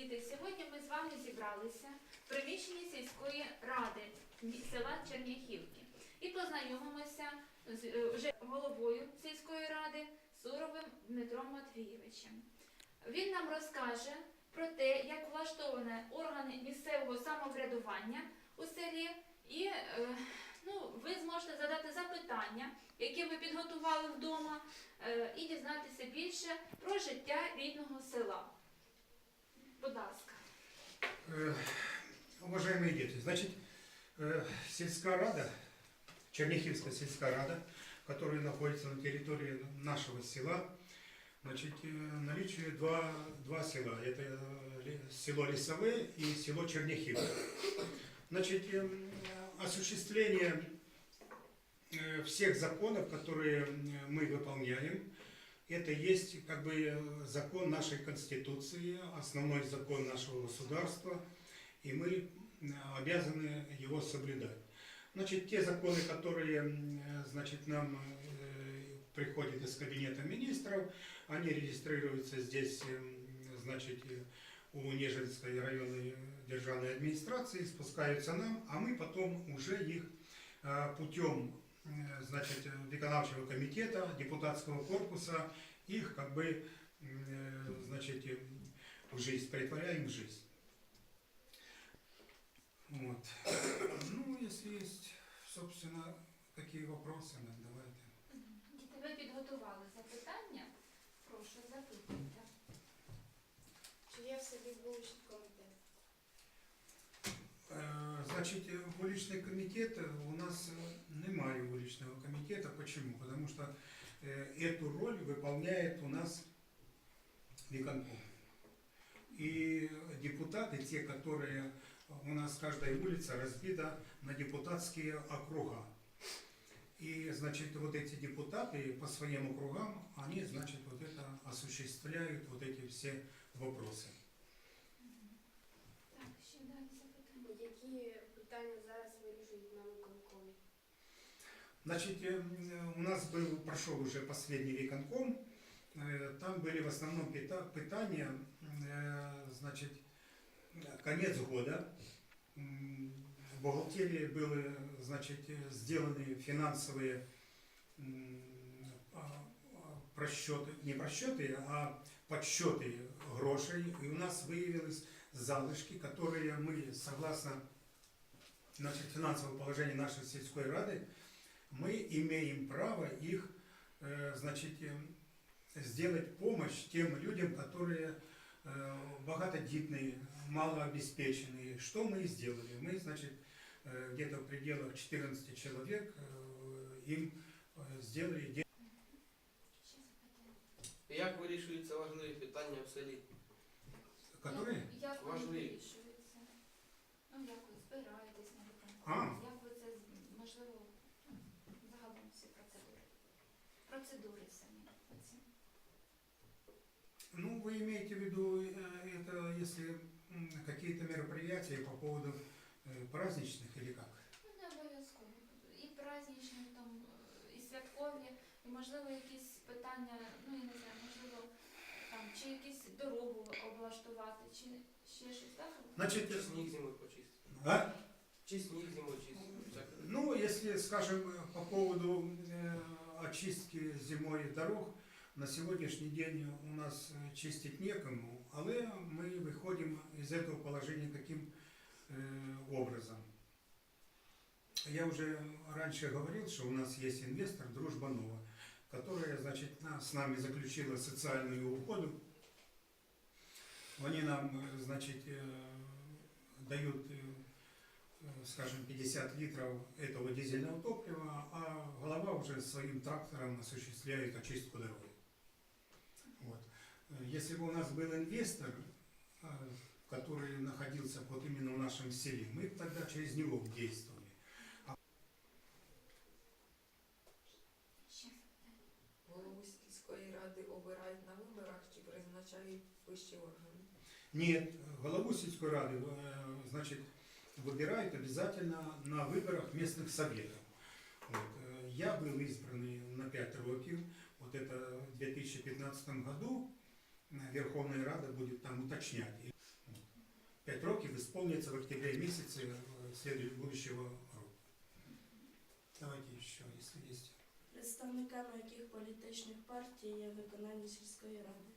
Діти, сьогодні ми з вами зібралися в приміщенні сільської ради села Черняхівки і познайомимося з е, вже головою сільської ради Суровим Дмитром Матвійовичем. Він нам розкаже про те, як влаштовані органи місцевого самоврядування у селі, і е, ну, ви зможете задати запитання, які ви підготували вдома, е, і дізнатися більше про життя рідного села. Будь ласка. Э, Уважаемые дети, значит, э, сельская рада, Черняхивская сельская рада, которая находится на территории нашего села, значит, э, наличие два, два села. Это э, село Лесовое и село Черняхивка. Значит, осуществление всех законов, которые мы выполняем, это есть как бы э, закон нашей Конституции, основной закон нашего государства, и мы э, обязаны его соблюдать. Значит, те законы, которые э, значит, нам э, приходят из кабинета министров, они регистрируются здесь, м, значит, э, у Нежинской районной державной администрации, спускаются нам, а мы потом уже их э, путем э, значит, виконавчего комитета, депутатского корпуса, их как бы, э, значит, э, в жизнь, притворяем в жизнь. Вот. Ну, если есть, собственно, какие вопросы, ну, давайте. Діти, ви підготували запитання? Прошу, запитуйте. Чи є в селі вуличний комітет? Значит, э, вуличный комитет у нас э, немає вуличного комитета. Почему? Потому что э, эту роль выполняет у нас виконком. И депутаты, те, которые у нас каждая улица разбита на депутатские округа. И, значит, вот эти депутаты по своим округам, они, значит, вот это осуществляют вот эти все вопросы. Значит, э, у нас был, прошел уже последний виконком, Э, там были в основном пита- питания, э, значит, конец года, в бухгалтерии были, значит, сделаны финансовые а, просчеты, не просчеты, а подсчеты грошей, и у нас выявились залышки, которые мы, согласно значит, финансового положения нашей сельской рады, мы имеем право их, э, значит, э, сделать помощь тем людям, которые э, богатодетные, малообеспеченные. Что мы и сделали? Мы, значит, э, где-то в пределах 14 человек э, им э, сделали де- Ще запитання. Як вирішуються важливі питання в селі? Процедури самі. оці. Ну, вы имеете в виду, э, это если м, какие-то мероприятия по поводу э, праздничных или как? Ну, не обов'язково. І праздничні, там, е, і святкові, і можливо якісь питання, ну я не знаю, можливо, там, чи якісь дорогу облаштувати, чи ще щось так? Значит, Чи сніг зимою почистити? а? Чи сніг зимою чистити? Всяке. Ну, если, скажем, по поводу э, очистки зимой дорог, на сегодняшний день у нас э, чистить некому, але мы выходим из этого положения каким э, образом. Я уже раньше говорил, что у нас есть инвестор Дружба Нова, которая, значит, на- с нами заключила социальную угоду. Они нам, э, значит, дают скажем, 50 литров этого дизельного топлива, а голова уже своим трактором осуществляет очистку дороги. Вот. Э, Если бы у нас был инвестор, э, который находился вот именно в нашем селе, мы бы тогда через него бы действовали. Ще запитання. Голову сільської ради обирають на виборах чи призначають вищі органи. Нет, голову сельской рады, э, значит, выбирают обязательно на выборах местных советов. Вот. э, Я был избранный на 5 років, вот это в 2015 году э, Верховная Рада будет там уточнять. 5 років исполнится в октябре месяце э, следующего будущего року. Давайте еще, если есть. Представниками яких політичних партій є виконання сільської ради?